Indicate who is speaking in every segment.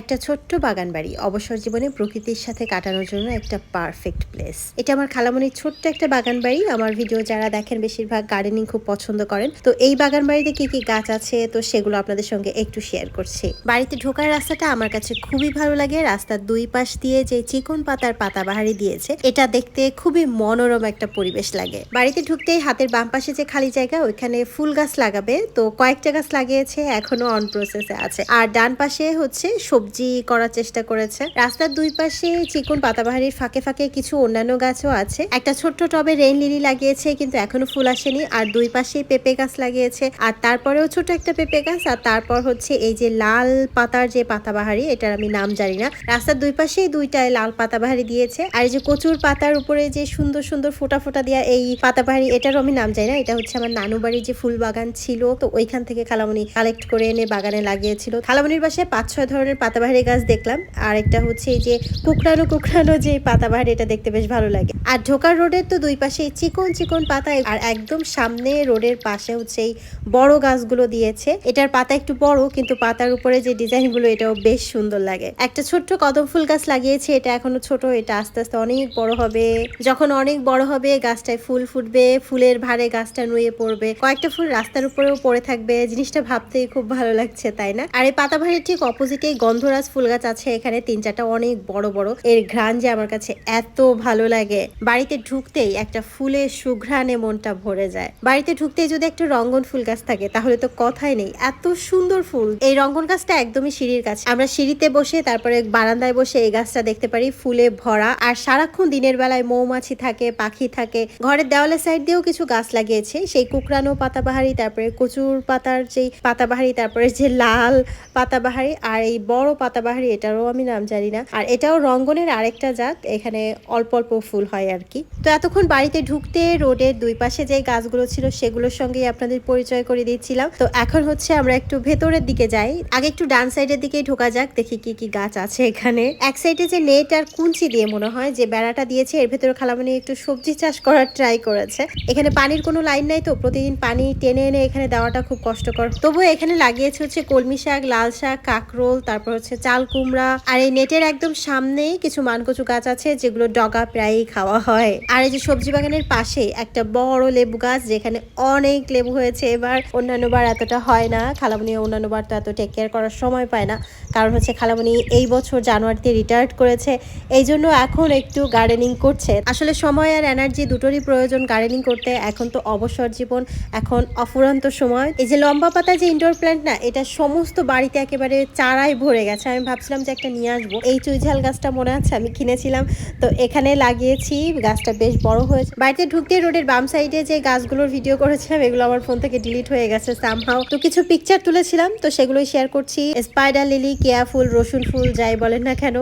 Speaker 1: একটা ছোট্ট বাগান বাড়ি অবসর জীবনে প্রকৃতির সাথে কাটানোর জন্য একটা পারফেক্ট প্লেস এটা আমার খালামনির ছোট্ট একটা বাগান বাড়ি আমার ভিডিও যারা দেখেন বেশিরভাগ গার্ডেনিং খুব পছন্দ করেন। তো এই বাগান বাড়িতে কি কি গাছ আছে? তো সেগুলো আপনাদের সঙ্গে একটু শেয়ার করছি। বাড়িতে ঢোকার রাস্তাটা আমার কাছে খুবই ভালো লাগে। রাস্তার দুই পাশ দিয়ে যে চিকন পাতার পাতাবাহারি দিয়েছে, এটা দেখতে খুবই মনোরম একটা পরিবেশ লাগে। বাড়িতে ঢুকতেই হাতের বাম পাশে যে খালি জায়গা, ওইখানে ফুল গাছ লাগাবে। তো কয়েকটা গাছ লাগিয়েছে, এখনও অন প্রসেসে আছে। আর ডান পাশে হচ্ছে সবজি করার চেষ্টা করেছে। রাস্তার দুই পাশে চিকন পাতাবাহারির ফাঁকে ফাঁকে কিছু অন্যান্য গাছও আছে। একটা ছোট্ট টবে রেইন লিলি লাগিয়েছে, কিন্তু এখনও ফুল আসেনি। আর দুই পাশে পেঁপে গাছ লাগিয়েছে। আর তারপরেও ছোট একটা পেঁপে গাছ, আর তারপর হচ্ছে এই যে লাল পাতার যে পাতাবাহারি, এটার আমি নাম জানি না। রাস্তার দুই পাশেই দুইটায় লাল পাতাবাহারি দিয়েছে। আর এই যে কচুর পাতার উপরে যে সুন্দর সুন্দর ফোটা ফোটা দেওয়া এই পাতাবাহারি, এটারও আমি নাম জানি না। এটা হচ্ছে আমার নানু বাড়ির যে ফুল বাগান ছিল, তো ওইখান থেকে খালামণি কালেক্ট করে এনে বাগানে লাগিয়েছিল। খালামণির বাসায় পাঁচ, ছয় ধরনের পাতাবাহারি গাছ দেখলাম। আর একটা হচ্ছে এই যে কুকড়ানো কুকড়ানো যে পাতাবাহারি, এটা দেখতে বেশ ভালো লাগে। আর ঢোকার রোডের তো দুই পাশে চিকন চিকন পাতা, আর একদম সামনে রোডের পাশে হচ্ছে এই বড় গাছগুলো দিয়েছে। এটার পাতা একটু বড়, কিন্তু পাতার উপরে যে ডিজাইনগুলো এটাও বেশ সুন্দর লাগে। একটা ছোট্ট কদম ফুল গাছ লাগিয়েছে, এটা এখনও ছোট, এটা আস্তে আস্তে অনেক বড় হবে। যখন অনেক বড় হবে, গাছটায় ফুল ফুটবে, ফুলের ভারে গাছটা নুয়ে পড়বে। কয়েকটা ফুল রাস্তার উপরেও পড়ে থাকবে, জিনিসটা ভাবতেই খুব ভালো লাগছে, তাই না? আর এই পাতাবাড়ির ঠিক অপোজিটে গন্ধরাজ ফুল গাছ আছে এখানে তিন চারটা অনেক বড় বড়। এর ঘ্রাণ যে আমার কাছে এত ভালো লাগে। বাড়িতে ঢুকতেই একটা ফুলের সুঘ্রাণে মনটা ভরে যায়। বাড়িতে ঢুকতেই যদি একটা রঙ্গন ফুল গাছ থাকে, তাহলে তো কথাই নেই। এত সুন্দর ফুল। এই রঙ্গন গাছটা একদমই সিঁড়ির কাছে। আমরা সিঁড়িতে বসে তারপরে বারান্দায় বসে এই গাছটা দেখতে পারি, ফুলে ভরা। আর সারাক্ষণ দিনের বেলায় মৌমাছি থাকে, পাখি থাকে। ঘরের দেওয়ালের সাইড দিয়েও কিছু গাছ লাগিয়েছে। সেই কুকরানো পাতাবাহারি, তারপরে কচুর পাতার যেই পাতাবাহারি, তারপরে যে লাল পাতাবাহারি, আর এই বড় পাতাবাহারি, এটারও আমি নাম জানি না। আর এটাও রঙ্গনের আরেকটা জাত, এখানে অল্প অল্প ফুল হয় আর কি। তো এতক্ষণ বাড়িতে ঢুকতে রোডের দুই পাশে যে গাছগুলো ছিল সেগুলোর সঙ্গেই আপনাদের পরিচয় করে দিচ্ছিলাম। তো এখন হচ্ছে আমরা একটু ভেতরের দিকে যাই। আগে একটু ডান সাইডের দিকে ঢোকা যাক, দেখি কি কি গাছ আছে এখানে। এক সাইডে যে নেট আর কুঞ্চি দিয়ে মনে হয়, যে বেড়াটা দিয়েছে, এর ভেতরে খালামনি একটু সবজি চাষ করার ট্রাই করেছে। এখানে পানির কোনো লাইন নাই তো, প্রতিদিন পানি টেনে এনে এখানে দেওয়াটা খুব কষ্টকর। তবুও এখানে লাগিয়েছে হচ্ছে কলমি শাক, লাল শাক, কাকরোল, তারপর হচ্ছে চাল, কুমড়া। আর এই নেটের একদম সামনেই কিছু মানকচু গাছ আছে, যেগুলো ডগা প্রায়ই খাওয়া হয়। আর এই যে সবজি বাগানের পাশে একটা বড় লেবু গাছ, যেখানে অনেক লেবু হয়েছে। এবার অন্যান্য বার এতটা হয় না। খালামনি অন্যান্য বার তো এত টেক কেয়ার করার সময় পায় না। কারণ হচ্ছে খালামনি এই বছর জানুয়ারিতে রিটায়ার্ড করেছে। এই জন্য এখন একটু গার্ডেনিং করছে। আসলে সময় আর এনার্জি দুটোরই প্রয়োজন গার্ডেনিং করতে। এখন তো অবসর জীবন, এখন অফুরন্ত সময়। এই যে লম্বা পাতা যে ইনডোর প্ল্যান্ট না, এটা সমস্ত বাড়িতে একেবারে চারাই ভরে গেছে। আমি ভাবছিলাম যে একটা নিয়ে আসব। এই চুইঝাল গাছটা মনে আছে? আমি কিনেছিলাম। তো এখানে লাগিয়েছি। গাছটা বেশ বড় হয়েছে। বাড়িতে ঢুকতে রোডের বাম সাইডে যে গাছগুলোর ভিডিও করেছিলাম, এগুলো আমার ফোন থেকে ডিলিট হয়ে গেছে সামহাও তো কিছু পিকচার তুলেছিলাম, তো সেগুলোই শেয়ার করছি। স্পাইডার লিলি কেয়া ফুল, রসুন ফুল, যাই বলেন না কেন।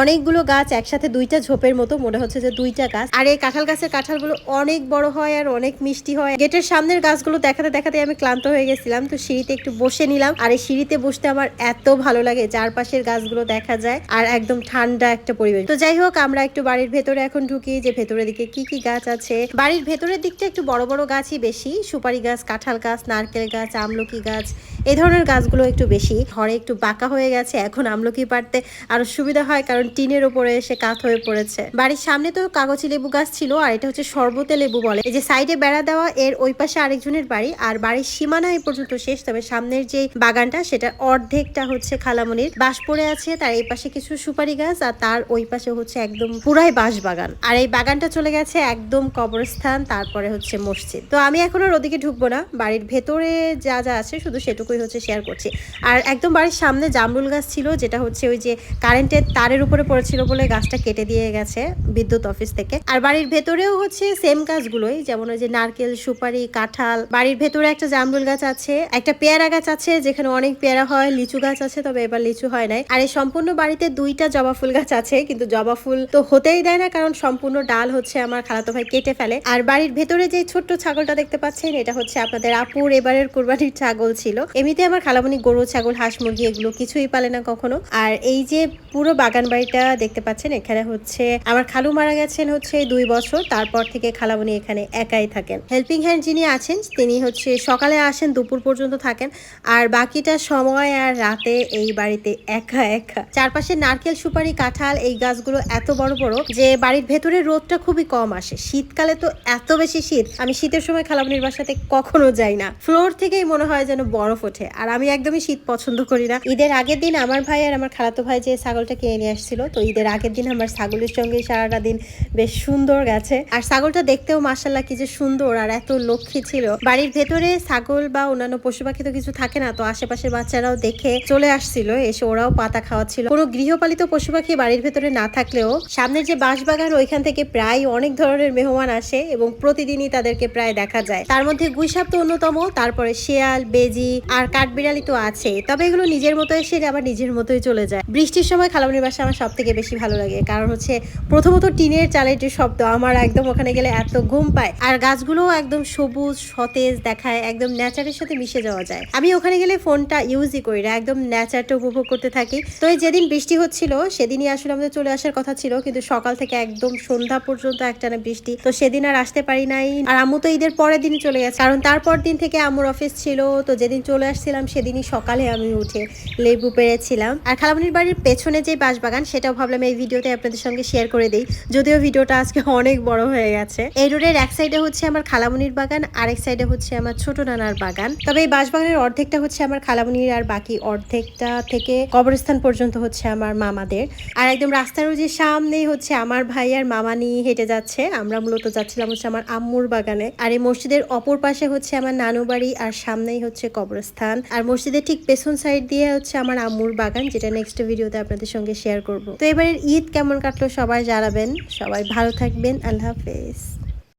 Speaker 1: অনেকগুলো গাছ একসাথে দুইটা ঝোপের মতো, মনে হচ্ছে যে দুইটা গাছ। আর এই কাঁঠাল গাছের কাঁঠালগুলো অনেক বড় হয় আর অনেক মিষ্টি হয়। গেটের সামনের গাছগুলো দেখাতে দেখাতে আমি ক্লান্ত হয়ে গেছিলাম। তো সিঁড়িতে একটু বসে নিলাম। আর এই সিঁড়িতে বসতে আমার এত ভালো লাগে। চারপাশের গাছগুলো দেখা যায় আর একদম ঠান্ডা একটা পরিবেশ। তো যাই হোক, আমরা একটু বাড়ির ভেতরে এখন ঢুকি যে ভেতরের দিকে কি কি গাছ আছে। বাড়ির ভেতরের দিকটা একটু বড় বড় গাছই বেশি, সুপারি গাছ, কাঁঠাল গাছ, নারকেল গাছ, আমলকি গাছ এই ধরনের গাছগুলো একটু বেশি। ঘরে একটু বাঁকা হয়ে গেছে, এখন আমলকি পাড়তে আরও সুবিধা হয় কারণ টিনের উপরে এসে কাত হয়ে পড়েছে। বাড়ির সামনে তো কাগজি লেবু গাছ ছিল আর এটা হচ্ছে শরবতে লেবু বলে। এই যে সাইডে বেড়া দেওয়া, এর ওই পাশে আরেকজনের বাড়ি আর বাড়ির সীমানা এই পর্যন্ত শেষ, তবে সামনের যে বাগানটা সেটা অর্ধেকটা হচ্ছে খালামনির। বাঁশ পড়ে আছে, তার এই পাশে কিছু সুপারি গাছ আর তার ওই পাশে হচ্ছে একদম পুরাই বাঁশ বাগান। আর এই বাগানটা চলে গেছে একদম কবরস্থান, তারপরে হচ্ছে মসজিদ। তো আমি এখন আর ওদিকে ঢুকবো না, বাড়ির ভেতরে যা যা আছে শুধু সেটুকুই হচ্ছে শেয়ার করছি। আর একদম বাড়ির সামনে জামরুল গাছ ছিল, যেটা হচ্ছে ওই যে কারেন্টের তারের উপরে পড়েছিল বলে গাছটা কেটে দিয়ে গেছে বিদ্যুৎ অফিস থেকে। আর বাড়ির ভেতরেও হচ্ছে সেম গাছগুলোই, যেমন ওই যে নারকেল, সুপারি, কাঁঠাল। বাড়ির ভেতরে একটা জামরুল গাছ আছে, একটা পেয়ারা গাছ আছে, যেখানে অনেক পেয়ারা হয়, লিচু গাছ আছে, তবে এবার লিচু হয় নাই। আর এই সম্পূর্ণ বাড়িতে দুইটা জবা ফুল গাছ আছে, কিন্তু জবা ফুল তো হতেই দেয় না, কারণ সম্পূর্ণ ডাল হচ্ছে আমার খালাতো ভাই কেটে ফেলে। আর বাড়ির ভেতরে যে ছোট্ট ছাগলটা দেখতে পাচ্ছেন, এটা হচ্ছে আপনাদের আপুর এবারের কুরবানির ছাগল ছিল। এমনিতে আমার খালামণি গরু ছাগল, হাঁস, মুরগি এগুলো কিছুই পালে না কখনো। আর এই যে পুরো বাগান বাড়িটা দেখতে পাচ্ছেন, এখানে হচ্ছে আমার খালু মারা গেছেন হচ্ছে দুই বছর, তারপর থেকে খালামণি এখানে একাই থাকেন। হেল্পিং হ্যান্ড যিনি আছেন, তিনি হচ্ছে সকালে আসেন, দুপুর পর্যন্ত থাকেন। আর বাকিটা সময় আর রাতে এই বাড়িতে একা একা। চারপাশে নারকেল, সুপারি, কাঁঠাল, এই গাছগুলো এত বড় বড় যে বাড়ির ভেতরে রোদটা খুবই কম আসে। শীতকালে তো এত বেশি শীত, আমি শীতের সময় খালামনির বাসাতে কখনো যাই না। ফ্লোর থেকেই মনে হয় যেন বরফ ওঠে, আর আমি একদমই শীত পছন্দ করি না। ঈদের আগের দিন আমার ভাই আর আমার খালাতো ভাই যে ছাগলটা কিনে নিয়ে আসছিল, তো ঈদের আগের দিন আমার ছাগলের সঙ্গে সারাটা দিন বেশ সুন্দর গেছে। আর ছাগলটা দেখতেও মাসাল্লাহ কি যে সুন্দর, আর এত লক্ষ্মী ছিল। বাড়ির ভেতরে ছাগল বা অন্যান্য পশু পাখি তো কিছু থাকে না, তো আশেপাশের বাচ্চারাও দেখে চলে আসছিল, এসে ওরাও পাতা খাওয়াচ্ছিল। কোনো গৃহপালিত পশু পাখি বাড়ির ভেতরে না থাকলেও সামনের যে বাঁশবাগান, ওইখান থেকে প্রায় অনেক ধরনের মেহমান আসে এবং প্রতিদিনই তাদেরকে প্রায় দেখা যায়। তার মধ্যে গুইসাপ তো অন্যতম, তারপরে শিয়াল, বেজি আর কাঠবিড়ালি তো আছে। তবে এগুলো নিজের মতো এসে আবার নিজের মতোই চলে যায়। বৃষ্টির সময় খালামনির বাসা আমার সব থেকে বেশি ভালো লাগে। কারণ হচ্ছে প্রথমত টিনের চালের যে শব্দ, আমার একদম ওখানে গেলে এত ঘুম পায়। আর গাছগুলো একদম সবুজ, সতেজ দেখায়, একদম নেচারের সাথে মিশে যাওয়া যায়। আমি ওখানে গেলে ফোনটা ইউজই করি না, একদম নেচারটা উপভোগ করতে থাকি। তো এই যেদিন বৃষ্টি হচ্ছিল, সেদিনই আসলে আমাদের চলে আসার কথা ছিল, কিন্তু সকাল থেকে একদম সন্ধ্যা পর্যন্ত একটানা বৃষ্টি। তো সেদিন আর আসতে পারি নাই। আর আম্মু তো ঈদের পরের দিনই চলে গেছে। কারণ তারপর দিন থেকে আম্মুর অফিস ছিল, তো যেদিন চলে আসছিলাম সেদিনই সকালে আমি উঠে লেবু পেরেছিলাম। আর খালামনির বাড়ির পেছনে যে বাঁশবাগান, সেটাও ভাবলাম এই ভিডিওতে আপনাদের সঙ্গে শেয়ার করে দিই। যদিও ভিডিওটা আজকে অনেক বড় হয়ে গেছে। এই রোডের এক সাইডে হচ্ছে আমার খালামনির বাগান, আরেক সাইডে হচ্ছে আমার ছোট নানার বাগান। তবে এই বাঁশবাগানের অর্ধেকটা হচ্ছে আমার খালামনির আর বাকি অর্ধেকটা থেকে কবরস্থান পর্যন্ত হচ্ছে আমার মামাদের। আর একদম রাস্তার যে সামনেই হচ্ছে আমার ভাই আর মামা নিয়ে হেঁটে যাচ্ছে। আমরা মূলত যাচ্ছিলাম হচ্ছে আমার আম্মুর বাগানে। আর এই মসজিদের অপর পাশে হচ্ছে আমার নানু বাড়ি আর সামনেই হচ্ছে কবরস্থান। আর মসজিদের ঠিক পেছন সাইড দিয়ে হচ্ছে আমার আম্মুর বাগান, যেটা নেক্সট ভিডিওতে আপনাদের সঙ্গে শেয়ার করব। তো এবারের ঈদ কেমন কাটলো সবাই জানাবেন। সবাই ভালো থাকবেন। আল্লাহ হাফেজ।